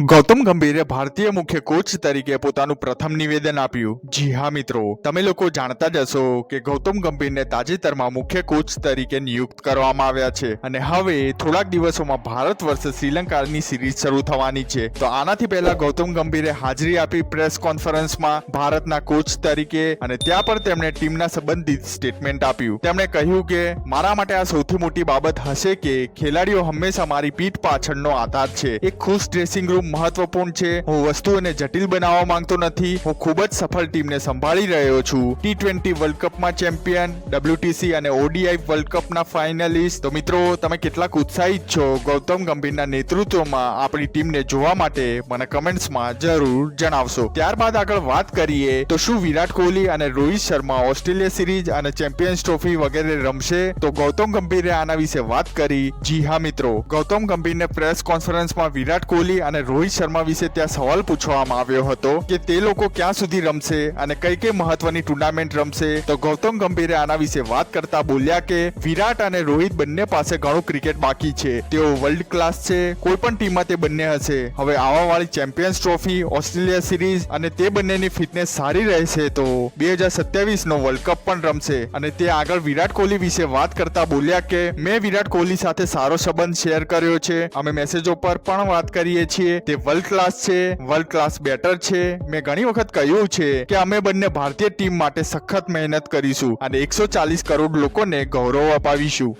ગૌતમ ગંભીરે ભારતીય મુખ્ય કોચ તરીકે પોતાનું પ્રથમ નિવેદન આપ્યું. જી હા, મિત્રો. તમે લોકો જાણતા જ હશો કે ગૌતમ ગંભીરને તાજેતરમાં મુખ્ય કોચ તરીકે નિયુક્ત કરવામાં આવ્યા છે. અને હવે થોડાક દિવસોમાં ભારત વર્ષ શ્રીલંકાની સિરીઝ શરૂ થવાની છે. તો આનાથી પહેલા ગૌતમ ગંભીરે હાજરી આપી પ્રેસ કોન્ફરન્સમાં ભારતના કોચ તરીકે અને ત્યાં પણ તેમણે ટીમના સંબંધિત સ્ટેટમેન્ટ આપ્યું. તેમણે કહ્યું કે, મારા માટે આ સૌથી મોટી બાબત હશે કે ખેલાડીઓ હંમેશા મારી પીઠ પાછળનો આધાર છે. એક ખુશ ડ્રેસિંગ રૂમ મહત્વપૂર્ણ છે. હું વસ્તુઓને જટિલ બનાવવા માંગતો નથી. હું ખૂબ જ સફળ ટીમને સંભાળી રહ્યો છું. ટી ટ્વેન્ટી વર્લ્ડ કપમાં ચેમ્પિયન ડબ્લ્યુટીસી અને ઓડીઆઈ વર્લ્ડ કપના ફાઇનલિસ્ટ. તો મિત્રો, તમે કેટલાક ઉત્સાહિત છો? ગૌતમ ગંભીરના નેતૃત્વમાં આપણી ટીમને જોવા માટે મને કમેન્ટ્સમાં જરૂર જણાવશો. ત્યારબાદ આગળ વાત કરીએ, તો શું વિરાટ કોહલી અને રોહિત શર્મા ઓસ્ટ્રેલિયા સિરીઝ અને ચેમ્પિયન્સ ટ્રોફી વગેરે રમશે? તો ગૌતમ ગંભીરે આના વિશે વાત કરી. જી હા મિત્રો. ગૌતમ ગંભીરને પ્રેસ કોન્ફરન્સમાં વિરાટ કોહલી અને રોહિત શર્મા વિશે ત્યાં સવાલ પૂછવામાં આવ્યો હતો કે તે લોકો ક્યાં સુધી રમશે અને કઈ કઈ મહત્વની ટુર્નામેન્ટ રમશે? તો ગૌતમ ગંભીરે આના વિશે વાત કરતા બોલ્યા કે વિરાટ અને રોહિત બંને પાસે ઘણું ક્રિકેટ બાકી છે. તેઓ વર્લ્ડ ક્લાસ છે, કોઈ પણ ટીમમાં તે બંને હશે. હવે આવા વાળી ચેમ્પિયન્સ ટ્રોફી ઓસ્ટ્રેલિયા સિરીઝ અને તે બંનેની ફિટનેસ સારી રહેશે તો બે હજાર સત્યાવીસ નો વર્લ્ડ કપ પણ રમશે. અને તે આગળ વિરાટ કોહલી વિશે વાત કરતા બોલ્યા કે, મેં વિરાટ કોહલી સાથે સારો સંબંધ શેર કર્યો છે. અમે મેસેજો પર પણ વાત કરીએ છીએ. તે વર્લ્ડ ક્લાસ છે વર્લ્ડ ક્લાસ બેટર છે. મેં ઘણી વખત કહ્યું છે કે અમે બંને ભારતીય ટીમ માટે સખત મહેનત કરીશું અને એકસો ચાલીસ કરોડ લોકોને ગૌરવ અપાવીશું.